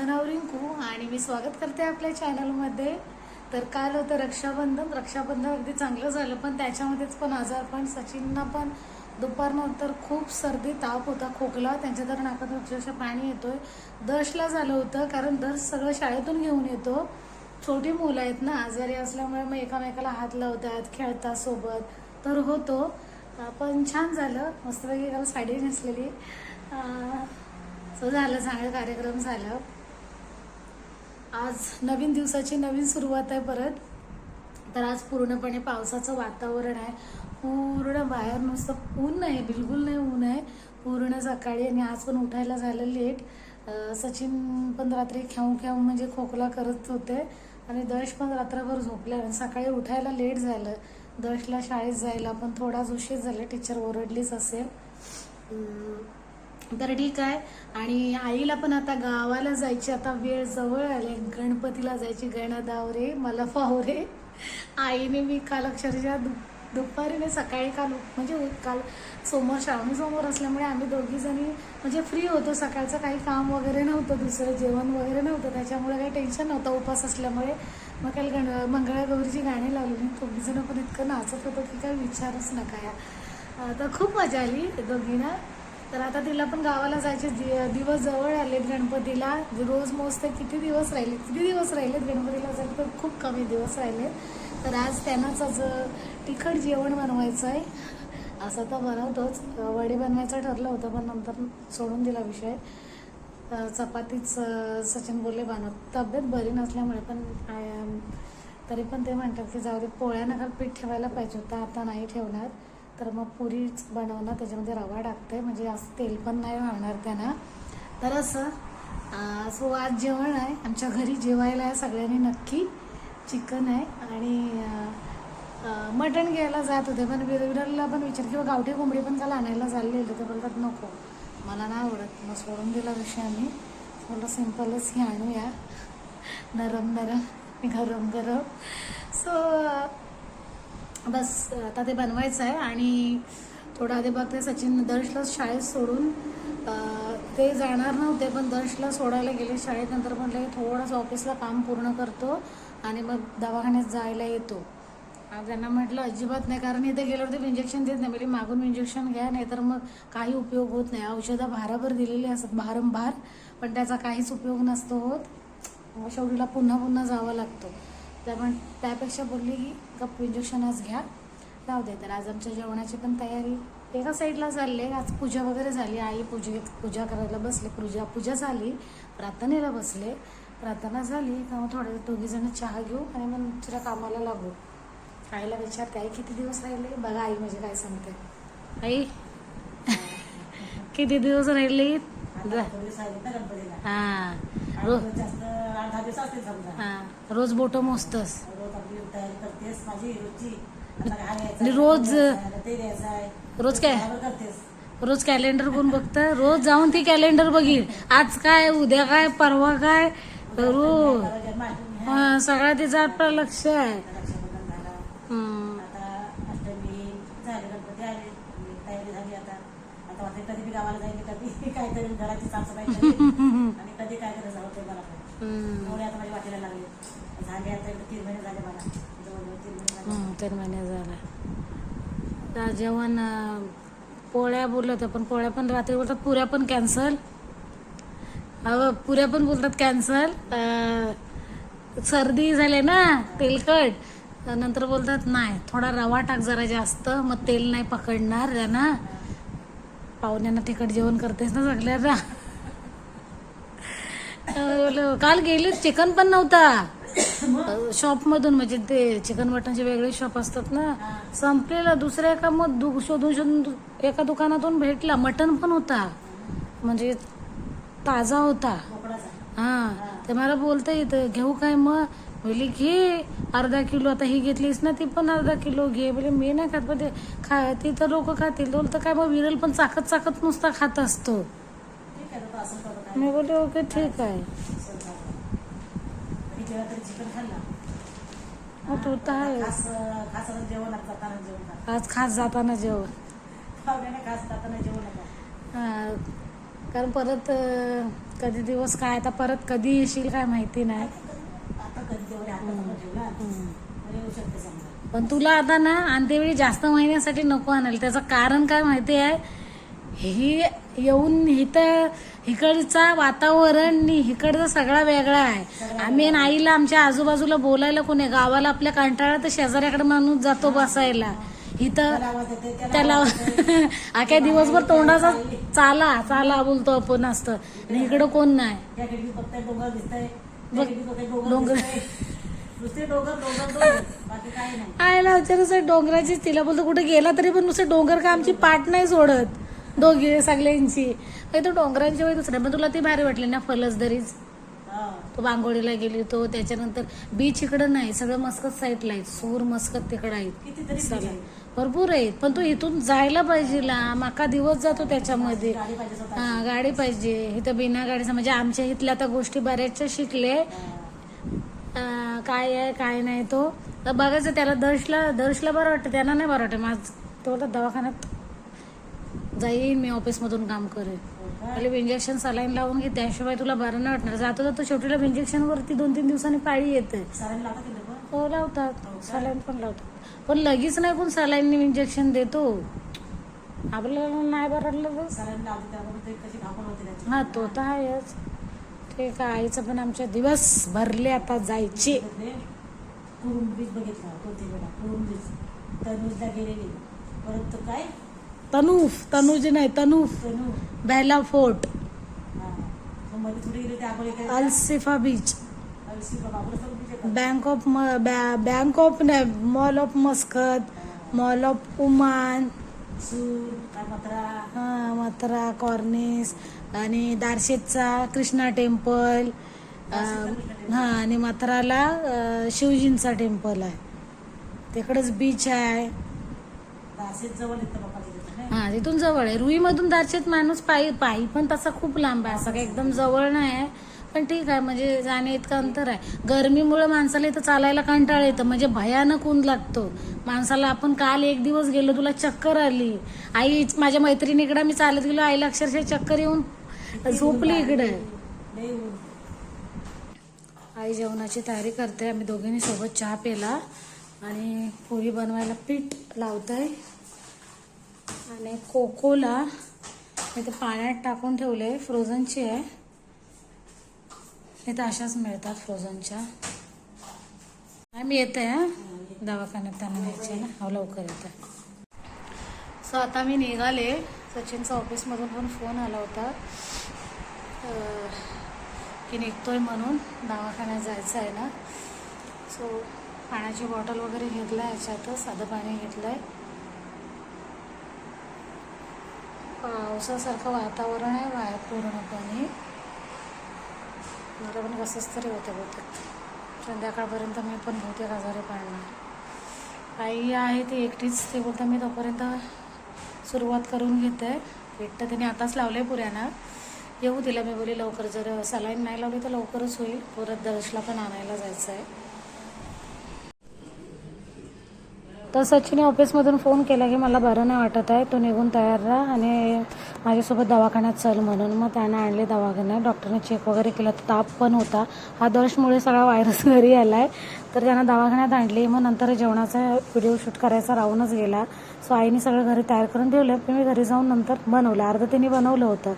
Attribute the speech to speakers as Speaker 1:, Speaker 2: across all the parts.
Speaker 1: माझं नाव रिंकू आणि मी स्वागत करते आपल्या चॅनलमध्ये तर काल होतं रक्षाबंधन. रक्षाबंधन अगदी चांगलं झालं पण त्याच्यामध्येच पण आजार पण सचिनना पण दुपारनंतर खूप सर्दी ताप होता खोकला. त्यांच्या तर नाकात अक्षरशः पाणी येतोय. दर्शला झालं होतं कारण दर्श सगळं शाळेतून घेऊन येतो. छोटी मुलं आहेत ना आजारी असल्यामुळे मग एकामेकाला हात लावतात खेळतात सोबत. तर होतो. पण छान झालं. मस्तपैकी काल साडी नेसलेली. सो झालं चांगलं कार्यक्रम झालं. आज नवीन दिवसाची नवीन सुरुवात आहे परत. तर आज पूर्णपणे पावसाचं वातावरण आहे. पूर्ण बाहेर नुसतं ऊन नाही बिलकुल नाही ऊन आहे. पूर्ण सकाळी आणि आज पण उठायला झालं लेट. सचिन पण रात्री खेळून ख्याऊ म्हणजे खोकला करत होते. आणि दश पण रात्रभर झोपल्या. आणि सकाळी उठायला लेट झालं. दशला शाळेत जायला पण थोडाच उशीर झाला. टीचर ओरडलीच असेल. तर ठीक आहे. आणि आईला पण आता गावाला जायची आता वेळ जवळ आले. गणपतीला जायची गणदावरे मला फावरे आईने मी काल अक्षरशः दु दुपारीने सकाळी काल म्हणजे काल समोर श्रावणी समोर असल्यामुळे आम्ही दोघी जणी म्हणजे फ्री होतो. सकाळचं काही काम वगैरे नव्हतं दुसरं जेवण वगैरे नव्हतं. त्याच्यामुळे काही टेन्शन नव्हतं उपास असल्यामुळे. मग काल गण मंगळागौरीची गाणी लावली. दोघी जण पण इतकं नाचत होतं की काय विचारच नका या. तर खूप मजा आली दोघींना. तर आता तिला पण गावाला जायचे दि- दिवस जवळ आलेत गणपतीला. रोज मोजते किती दिवस राहिले? किती दिवस राहिलेत गणपतीला? जायला तर खूप कमी दिवस राहिलेत. तर आज त्यांनाच आज तिखट जेवण बनवायचं आहे असं तर बनवतोच. वडे बनवायचं ठरलं होतं पण नंतर सोडून दिला विषय. चपातीच सचिन बोलले बनव. तब्येत बरी नसल्यामुळे पण तरी पण ते म्हणतात की जाऊ दे पोळ्या नका पीठ ठेवायला पाहिजे होतं आता नाही ठेवणार. तर मग पुरीच बनवणं त्याच्यामध्ये रवा टाकते म्हणजे असं तेल पण नाही वाढणार त्यांना. तर असं सो आज जेवण आहे. आमच्या घरी जेवायला आहे सगळ्यांनी नक्की. चिकन आहे आणि मटण घ्यायला जात होते. पण बिरबिरला पण विचार किंवा गावठी कोंबडी पण काल आणायला चाललेलं ते बोलतात नको. मला नाही आवडत. मग सोडून दिला विषय आम्ही. थोडं सिम्पलच ही आणूया. नरम नरम गरम गरम सो बस आता ते बनवायचं आहे आणि थोडं आधी बघते सचिन दर्शला शाळेत सोडून. ते जाणार नव्हते पण दर्शला सोडायला गेले. शाळेत नंतर म्हटलं की थोडंसं ऑफिसला काम पूर्ण करतो आणि मग दवाखान्यात जायला येतो. त्यांना म्हटलं अजिबात नाही कारण इथे गेल्यावर ते इंजेक्शन देत नाही. म्हणजे मागून इंजेक्शन घ्या नाही तर मग काही उपयोग होत नाही. औषधं भाराभर दिलेली असतात भारंभार पण त्याचा काहीच उपयोग नसतो होत. शेवटीला पुन्हा पुन्हा जावं लागतो. त्यामुळे त्यापेक्षा बोलली की गप्प इंजेक्शन आज घ्या. जाऊ दे तर आज आमच्या जेवणाची पण तयारी. एका साईडला चालले आज पूजा वगैरे झाली. आई पूजेत पूजा करायला बसले. पूजा पूजा झाली. प्रार्थनेला बसले. प्रार्थना झाली का मग थोडे दोघी जण चहा घेऊ आणि मग दुसऱ्या कामाला लागू. आईला विचारते आई किती दिवस राहिले? बघा आई म्हणजे काय सांगते. आई? किती दिवस राहिले. हा. रोज
Speaker 2: आठ दहा दिवस असतील समजा.
Speaker 1: हा रोज बोट मोजतस.
Speaker 2: रोज आपली तयारी करतेस माझी रोजची. आता काय घ्यायचं
Speaker 1: आणि रोज-
Speaker 2: ते आहे,
Speaker 1: रोज काय?
Speaker 2: बरोबर करतेस.
Speaker 1: रोज कॅलेंडर कोण बघतं रोज जाऊन ती कॅलेंडर बघील आज काय उद्या काय परवा काय? रोज.
Speaker 2: आता जन्माष्टमी आहे,
Speaker 1: हा, सगळा तिचा आपलं लक्ष आहे.
Speaker 2: आता रक्षाबंधन झालं.
Speaker 1: हम्म.
Speaker 2: आता अष्टमी झाले गणपती आले तयारी झाली आता. आता वाटते कधी बी गावाला काहीतरी घराची साफसफाई करेल आणि कधी काय करायचं होते मला पण आता माझ्या वाटेला लागले. झाले आता तीन महिने झाले मला. जवळजवळ तीन महिने झाले.
Speaker 1: हम्म, तीन महिने झाला. तर जेवण पोळ्या बोलत होत्या पण पोळ्या पण रात्री बोलतात पुऱ्या पण कॅन्सल अहो पुऱ्या पण बोलतात कॅन्सल सर्दी झाले ना तेलकट. नंतर बोलतात नाही थोडा रवा टाक जरा जास्त मग तेल नाही पकडणार ना? पाहुण्यांना तिखट जेवण करतेस ना सगळ्यांना? काल गेली चिकन पण नव्हता. शॉप मधून म्हणजे ते चिकन मटनचे वेगळे शॉप असतात ना. संपलेला दुसऱ्या एका मग दु- शोधून शोधून एका दुकानातून भेटला. मटन पण होता. म्हणजे ताजा होता.
Speaker 2: हां
Speaker 1: हा ते मला बोलता येतं घेऊ काय मग? बोली घे अर्धा किलो आता ही घेतलीस ना ती पण अर्धा किलो घे. बोले मी नाही खात पण ते खा ती तर लोक खातील. बोलतं काय मग विरल पण चाकत चाकत नुसता खात असतो. मी बोलले ओके ठीक आहे.
Speaker 2: तरी
Speaker 1: मग तू तर आहे आज खास जाताना जेवण. कारण परत कधी दिवस काय आता परत कधी येशील काय माहिती नाही. पण तुला आता ना अंत्यवेळी जास्त महिन्यासाठी नको आणायला त्याचं कारण काय माहिती आहे? ही येऊन इथं इकडचा वातावरण इकडचा सगळा वेगळा आहे. आम्ही आईला आमच्या आजूबाजूला बोलायला कोणी गावाला आपल्या कंटाळा तर शेजाऱ्याकडे माणूस जातो बसायला. इथं
Speaker 2: त्याला.
Speaker 1: आख्या दिवसभर तोंडाचा चाला चाला बोलतो आपण असतं. आणि इकडं कोण नाही?
Speaker 2: डोंगर. नुसते डोंगर डोंगर डोंगर बाकी काही नाही.
Speaker 1: आयला विचार डोंगराचीच तिला बोलतो कुठे गेला तरी पण नुसतं डोंगर का आमची पाठ नाही सोडत? दोघी सगळ्यांची. काही तो डोंगरांची वेळ दुसऱ्या पण तुला ती भारी वाटली ना फलसदरीच. तो बांगोडीला गेली तो त्याच्यानंतर बीच इकडं नाही. सगळं मस्कत साईडला आहेत. सूर मस्कत तिकडं आहेत. भरपूर आहेत. पण तू इथून जायला पाहिजे ला माका दिवस जातो त्याच्यामध्ये.
Speaker 2: गाडी पाहिजे स्वतः
Speaker 1: हा गाडी पाहिजे. इथं बिना गाडीचं म्हणजे आमच्या इथल्या आता गोष्टी बऱ्याचशा शिकले. काय आहे काय नाही तो. तर बघायचं त्याला दर्शला दर्शला बरं वाटतं. त्यांना नाही बरं वाटतं. माझ तो दवाखान्यात जाईन मी ऑफिसमधून काम करेन. पहिले इंजेक्शन सलाईन लावून घे त्याशिवाय तुला बरं नाही वाटणार. जातो जातो शेवटीला इंजेक्शन वरती दोन तीन दिवसांनी पाळी येते.
Speaker 2: ते.
Speaker 1: हो लावतात. सलाईन पण लावतात. पण लगेच नाही कोण सलाईन इंजेक्शन देतो. आपल्याला नाही बरं वाटलं तर?
Speaker 2: सरांनी लावते त्यामुळे ते कशी धावपळ होते त्याची.
Speaker 1: हा तो तर आहेच. ठीक आहे आईचं पण आमच्या दिवस भरले आता जायचे.
Speaker 2: ते कुरुम बीच बघितला दोन तीन वेळा. कुरुम बीच तनुजला गेलेली. परत तो काय?
Speaker 1: तनूफ तनुजी नाही तनूफ.
Speaker 2: तनू
Speaker 1: बेला फोर्ट.
Speaker 2: हा
Speaker 1: Al Sifah beach. Bank of bank of नाही mall of Muscat mall of Oman. हां काय कॉर्निस आणि दारशेतचा कृष्णा टेम्पल. हां हा आणि मथराला शिवजींचा टेम्पल आहे. तिकडेच बीच आहे. हा तिथून जवळ आहे. रुईमधून दारशेत माणूस पायी पायी पण तसा खूप लांब आहे. असं काही एकदम जवळ नाही आहे. पण ठीक आहे म्हणजे जाणे इतकं अंतर आहे. गरमीमुळे माणसाला इथं चालायला कंटाळ येतं. म्हणजे भयानक ऊन लागतो. माणसाला आपण काल एक दिवस गेलो तुला चक्कर आली. आई माझ्या मैत्रिणीकडे मी चालत गेलो. आईला अक्षरशः चक्कर येऊन झोपली इकडे. आई जेवणाची तयारी करते. आम्ही दोघींनी सोबत चहा पेला आणि पुरी बनवायला पीठ लावत आहे आणि कोकोला इथे पाण्यात टाकून ठेवले फ्रोझनची आहे. इथं अशाच मिळतात फ्रोझनच्या मी येते दवाखान्यात त्यांना न्यायचे ना? हो लवकर येते. सो आता मी निघाले. सचिनचा ऑफिसमधून पण फोन आला होता. अं, की निघतोय म्हणून दवाखान्यात जायचं आहे ना? सो पाण्याची बॉटल वगैरे घेतला आहे याच्यातच साधं पाणी घेतलं आहे पावसासारखं वातावरण आहे बाहेर पूर्णपणे. मला पण कसंच तरी होतं बहुतेक. संध्याकाळपर्यंत मी पण बहुतेक आजारी पाळणार आई आहे ती एकटीच ते बोलतं मी तोपर्यंत सुरुवात करून घेते. पीठ तर तिने आताच लावले पुऱ्याना. येऊ तिला मी बोली लवकर जर सलाईन नाही लावली तर लवकरच होईल. परत दर्शला पण आणायला जायचं आहे तर सचिनने ऑफिसमधून फोन केला की मला बरं नाही वाटत आहे तो निघून तयार राहा आणि माझ्यासोबत दवाखान्यात चल म्हणून. मग त्यानं आणले दवाखान्यात. डॉक्टरने चेक वगैरे केला. तर ताप पण होता. हा दर्शमुळे सगळा व्हायरस घरी आला आहे तर त्यांना दवाखान्यात आणली. मग नंतर जेवणाचा व्हिडिओ शूट करायचा राहूनच गेला. सो आईने सगळं घरी तयार करून ठेवलं. पण मी घरी जाऊन नंतर बनवलं. अर्धं तिने बनवलं होतं.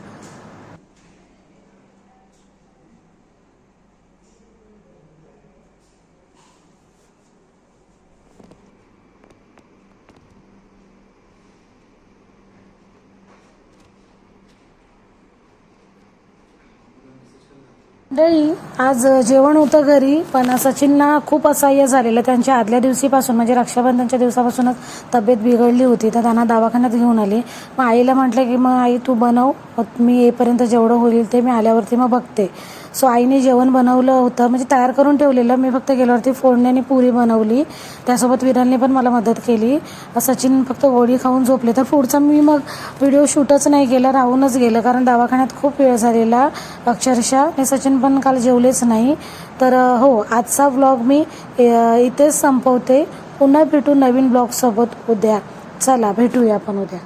Speaker 1: मंडळी आज जेवण होतं घरी पण सचिनला खूप असह्य झालेलं. त्यांच्या आदल्या दिवशीपासून म्हणजे रक्षाबंधनच्या दिवसापासूनच तब्येत बिघडली होती. तर त्यांना दवाखान्यात घेऊन आली. मग आईला म्हटलं की मग आई तू बनव. मी येईपर्यंत जेवढं होईल ते मी आल्यावरती मग बघते. सो आईने जेवण बनवलं होतं. म्हणजे तयार करून ठेवलेलं. मी फक्त गेल्यावरती फोडण्याने पुरी बनवली. त्यासोबत विरांनी पण मला मदत केली. सचिन फक्त गोळी खाऊन झोपले. तर पुढचा मी मग व्हिडिओ शूटच नाही केला राहूनच गेलं. कारण दवाखान्यात खूप वेळ झालेला अक्षरशः. आणि सचिन पण काल जेवलेच नाही. तर हो आजचा ब्लॉग मी इथेच संपवते. पुन्हा भेटू नवीन ब्लॉगसोबत उद्या. चला भेटूया आपण उद्या.